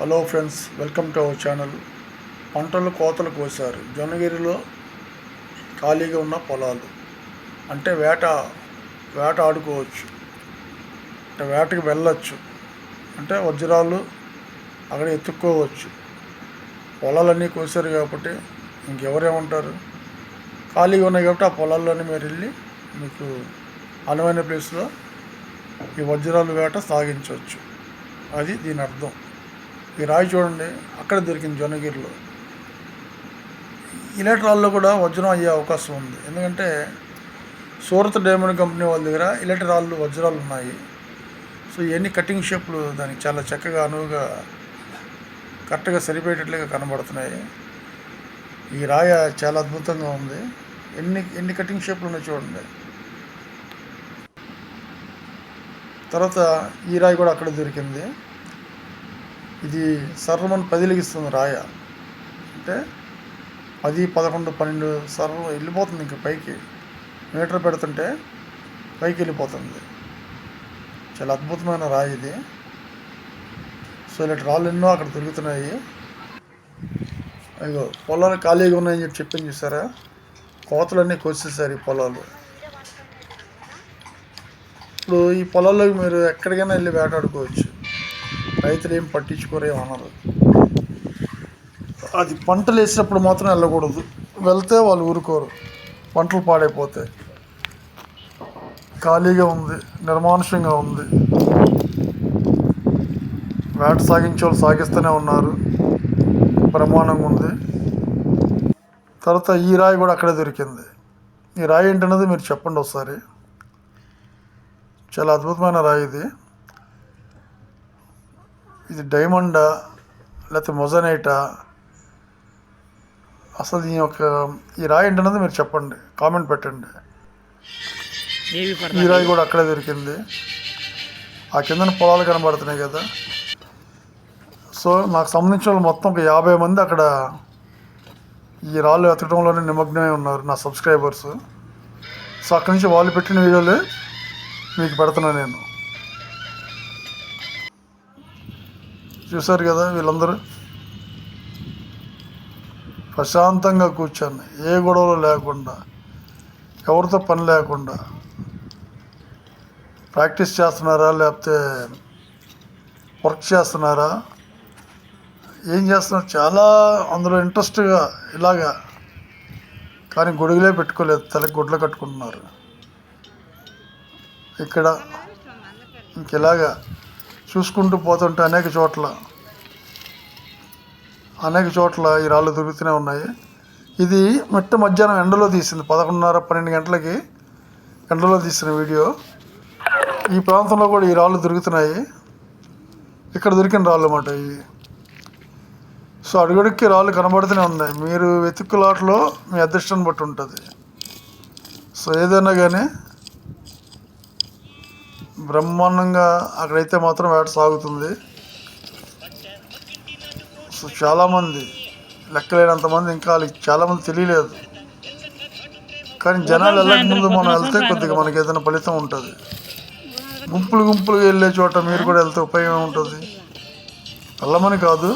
Hello friends welcome to our channel. పంటలు కోతలు కోసారు. జొన్నగిరిలో ఖాళీగా ఉన్న పొలాలు. అంటే వేట వేట ఆడుకోవచ్చు. అంటే వేటకి వెళ్ళచ్చు. అంటే వజ్రాలు అక్కడ ఎత్తుక్కోవచ్చు. పొలాలన్నీ కోసారు కాబట్టి ఇంకెవరేమంటారు ఖాళీగా ఉన్నాయి కాబట్టి ఆ పొలాల్లోనే మీరు వెళ్ళి మీకు అనువైన ప్లేస్లో ఈ వజ్రాలు వేట సాగించవచ్చు. అది దీని అర్థం. ఈ రాయి చూడండి అక్కడ దొరికింది జొన్నగిరిలో ఇలెక్ట్రాల్లో కూడా వజ్రం అయ్యే అవకాశం ఉంది. ఎందుకంటే సూరత్ డైమండ్ కంపెనీ వాళ్ళ దగ్గర ఇలెక్ట్రాళ్ళు రాళ్ళు వజ్రాలు ఉన్నాయి. సో ఇవన్నీ కటింగ్ షేప్లు దానికి చాలా చక్కగా అనువుగా కరెక్ట్గా సరిపోయేటట్లుగా కనబడుతున్నాయి. ఈ రాయ చాలా అద్భుతంగా ఉంది. ఎన్ని ఎన్ని కటింగ్ షేప్లు ఉన్నాయి చూడండి. తర్వాత ఈ రాయి కూడా అక్కడ దొరికింది. ఇది సర్వమని పదిలిగిస్తుంది రాయ. అంటే పది పదకొండు పన్నెండు సర్వం వెళ్ళిపోతుంది ఇంక పైకి. మీటర్ పెడుతుంటే పైకి వెళ్ళిపోతుంది. చాలా అద్భుతమైన రాయి ఇది. సో ఇలాంటి రాళ్ళు ఎన్నో అక్కడ దొరుకుతున్నాయి అయ్యో పొలాలు ఖాళీగా ఉన్నాయని చెప్పి చెప్పింది చూసారా? కోతలన్నీ కోసేసారు ఈ పొలాలు. ఇప్పుడు ఈ పొలాల్లోకి మీరు ఎక్కడికైనా వెళ్ళి వేటాడుకోవచ్చు. రైతులు ఏం పట్టించుకోరు అనరు అది పంటలు వేసినప్పుడు మాత్రం వెళ్ళకూడదు. వెళ్తే వాళ్ళు ఊరుకోరు. పంటలు పాడైపోతాయి. ఖాళీగా ఉంది. నిర్మానుష్యంగా ఉంది. వేట సాగించే వాళ్ళు సాగిస్తూనే ఉన్నారు. బ్రహ్మాండంగా ఉంది. తర్వాత ఈ రాయి కూడా అక్కడే దొరికింది. ఈ రాయి ఏంటన్నది మీరు చెప్పండి ఒకసారి. చాలా అద్భుతమైన రాయి ఇది. ఇది డైమండా లేకపోతే మొజనైటా? అసలు దీని యొక్క ఈ రాయి ఏంటన్నది మీరు చెప్పండి కామెంట్ పెట్టండి. ఈ రాయి కూడా అక్కడే దొరికింది. ఆ కిందన పొలాలు కనబడుతున్నాయి కదా. సో నాకు సంబంధించిన వాళ్ళు మొత్తం ఒక యాభై మంది అక్కడ ఈ రాళ్ళు ఎత్తడంలోనే నిమగ్నమై ఉన్నారు నా సబ్స్క్రైబర్స్. సో అక్కడి నుంచి వాళ్ళు పెట్టిన వీడియోలే మీకు పెడుతున్నాను నేను. చూశారు కదా వీళ్ళందరూ? ప్రశాంతంగా కూర్చొని ఏ గొడవలు లేకుండా ఎవరితో పని లేకుండా ప్రాక్టీస్ చేస్తున్నారా లేకపోతే వర్క్ చేస్తున్నారా? ఏం చేస్తున్నారు? చాలా అందులో ఇంట్రెస్ట్గా ఇలాగా కానీ గొడుగులే పెట్టుకోలేదు తలకి గుడ్లు కట్టుకుంటున్నారు. ఇక్కడ ఇంకెలాగా చూసుకుంటూ పోతుంటే అనేక చోట్ల అనేక చోట్ల ఈ రాళ్ళు దొరుకుతూనే ఉన్నాయి. ఇది మిట్ట మధ్యాహ్నం ఎండలో తీసింది. పదకొండున్నర పన్నెండు గంటలకి ఎండలో తీసిన వీడియో. ఈ ప్రాంతంలో కూడా ఈ రాళ్ళు దొరుకుతున్నాయి ఇక్కడ దొరికిన రాళ్ళు అన్నమాట ఇవి. సో అడుగడుక్కి రాళ్ళు కనబడుతూనే ఉన్నాయి. మీరు వెతుక్కులాట్లో మీ అదృష్టాన్ని బట్టి ఉంటుంది. సో ఏదైనా కానీ బ్రహ్మాండంగా అక్కడైతే మాత్రం వేట సాగుతుంది. సో చాలామంది లెక్కలేనంత మంది ఇంకా వాళ్ళకి చాలామంది తెలియలేదు. కానీ జనాలు వెళ్ళక ముందు మనం వెళ్తే కొద్దిగా మనకి ఏదైనా ఫలితం ఉంటుంది. గుంపులు గుంపులుగా వెళ్ళే చోట మీరు కూడా వెళ్తే ఉపయోగం ఉంటుంది. వెళ్ళమని కాదు.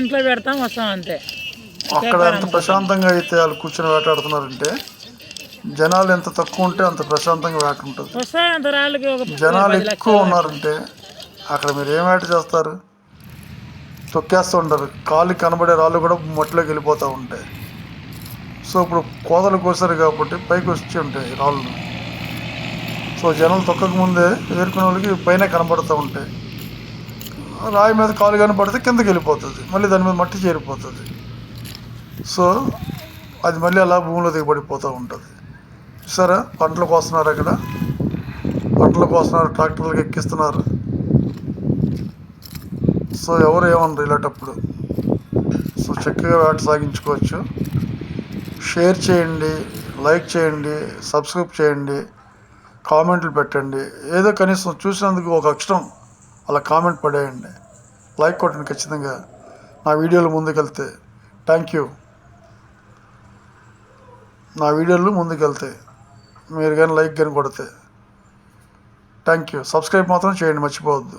ఇంట్లో పెడతాం వస్తాం అంతే. అక్కడ ఎంత ప్రశాంతంగా అయితే వాళ్ళు కూర్చొని వేటాడుతున్నారంటే జనాలు ఎంత తక్కువ ఉంటే అంత ప్రశాంతంగా వేట ఉంటుంది. జనాలు ఎక్కువ ఉన్నారంటే అక్కడ మీరు ఏం వేట చేస్తారు? తొక్కేస్తూ ఉంటారు. కాలు కనబడే రాళ్ళు కూడా మట్టిలోకి వెళ్ళిపోతూ ఉంటాయి. సో ఇప్పుడు కోతలు కోసారు కాబట్టి పైకి వచ్చి ఉంటాయి రాళ్ళు. సో జనాలు తొక్కక ముందే ఏరుకునే వాళ్ళకి పైన కనబడుతూ ఉంటాయి. రాయి మీద కాలు కనపడితే కిందకి వెళ్ళిపోతుంది. మళ్ళీ దాని మీద మట్టి చేరిపోతుంది. సో అది మళ్ళీ అలా భూమిలో దిగబడిపోతూ ఉంటుంది. సరే పంటలు కోస్తున్నారు అక్కడ పంటలు కోస్తున్నారు ట్రాక్టర్లకు ఎక్కిస్తున్నారు. సో ఎవరు ఏమన్నారు ఇలాంటప్పుడు సో చక్కగా వేట సాగించుకోవచ్చు. షేర్ చేయండి లైక్ చేయండి సబ్స్క్రైబ్ చేయండి కామెంట్లు పెట్టండి. ఏదో కనీసం చూసినందుకు ఒక అక్షరం అలా కామెంట్ పడేయండి. లైక్ కొట్టండి ఖచ్చితంగా. నా వీడియోలు ముందుకెళ్తే. Thank you. నా వీడియోలు ముందుకెళ్తాయి మీరు కానీ లైక్ కానీ కొడితే. థ్యాంక్ యూ సబ్స్క్రైబ్ మాత్రం చేయండి మర్చిపోవద్దు.